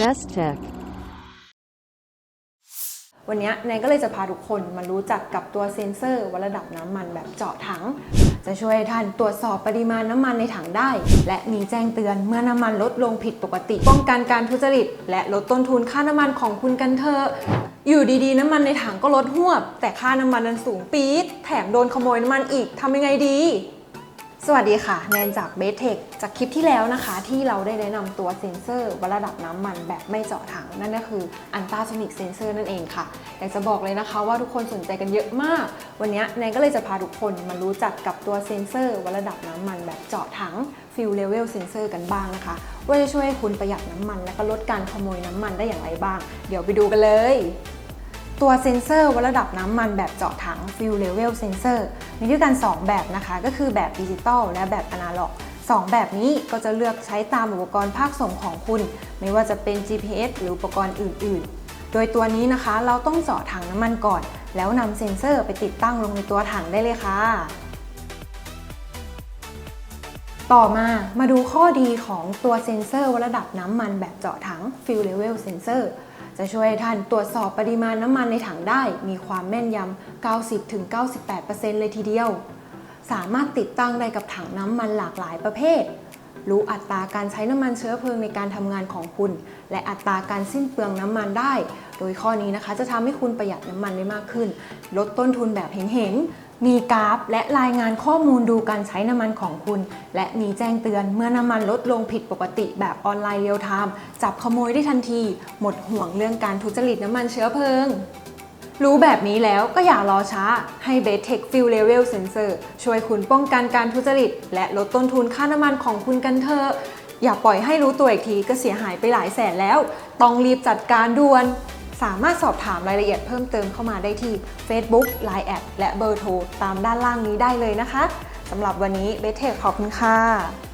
Best Tech วันนี้แนนก็เลยจะพาทุกคนมารู้จักกับตัวเซ็นเซอร์วัดระดับน้ำมันแบบเจาะถัง จะช่วยท่านตรวจสอบปริมาณน้ำมันในถังได้ และมีแจ้งเตือนเมื่อน้ำมันลดลงผิดปกติ ป้องกันการทุจริต และลดต้นทุนค่าน้ำมันของคุณกันเถอะอยู่ดีๆ น้ำมันในถังก็ลดหวบ แต่ค่าน้ำมันนั้นสูงปี๊ดแถมโดนขโมยน้ำมันอีกทำยังไงดี สวัสดีค่ะ แนนจากเบสเทคจากคลิปที่แล้วนะคะ ที่เราได้แนะนำตัวเซ็นเซอร์วัดระดับน้ำมันแบบไม่เจาะถัง นั่นก็คืออันตราโซนิกเซนเซอร์นั่นเองค่ะ อยากจะบอกเลยนะคะว่าทุกคนสนใจกันเยอะมาก วันนี้แนนก็เลยจะพาทุกคนมารู้จักกับตัวเซ็นเซอร์วัดระดับน้ำมันแบบเจาะถัง Fuel Level Sensor กันบ้างนะคะ ว่าจะช่วยให้คุณประหยัดน้ำมัน และก็ลดการขโมยน้ำมันได้อย่างไรบ้าง เดี๋ยวไปดูกันเลย ตัวเซ็นเซอร์วัดระดับน้ำมันแบบเจาะถัง Fuel Level Sensor มีด้วยกัน 2 แบบนะคะ ก็คือแบบดิจิตอลและแบบอนาล็อก 2 แบบนี้ก็จะเลือกใช้ตามอุปกรณ์ภาคส่งของคุณ ไม่ว่าจะเป็น GPS หรืออุปกรณ์อื่น ๆ โดยตัวนี้นะคะเราต้องเจาะถังน้ำมันก่อน แล้วนำเซ็นเซอร์ไปติดตั้งลงในตัวถังได้เลยค่ะ ต่อมามาดูข้อดีของตัวเซ็นเซอร์วัดระดับน้ำมันแบบเจาะถัง Fuel Level Sensor จะช่วยให้ท่านตรวจสอบปริมาณน้ำมันในถังได้ มีความแม่นยำ 90-98%เลยทีเดียว สามารถติดตั้งได้กับถังน้ำมันหลากหลายประเภท รู้อัตราการใช้น้ำมันเชื้อเพลิงในการทำงานของคุณ และอัตราการสิ้นเปลืองน้ำมันได้ โดยข้อนี้นะคะจะทำให้คุณประหยัดน้ำมันได้มากขึ้น ลดต้นทุนแบบเห็นๆมีกราฟ และรายงานข้อมูลดูการใช้น้ำมันของคุณ และมีแจ้งเตือนเมื่อน้ำมันลดลงผิดปกติแบบออนไลน์เรียลไทม์จับขโมยได้ทันที หมดห่วงเรื่องการทุจริตน้ำมันเชื้อเพลิง รู้แบบนี้แล้วก็อย่ารอช้า ให้ b e t e c h Fuel Level Sensor ช่วยคุณป้องกันการทุจริต และลดต้นทุนค่าน้ำมันของคุณกันเถอะ อย่าปล่อยให้รู้ตัวอีกทีก็เสียหายไปหลายแสนแล้ว ต้องรีบจัดการด่วน สามารถสอบถามรายละเอียดเพิ่มเติมเข้ามาได้ที่ Facebook Line แอดและเบอร์โทรตามด้านล่างนี้ได้เลยนะคะสำหรับวันนี้ b e t e c h ขอบคุณค่ะ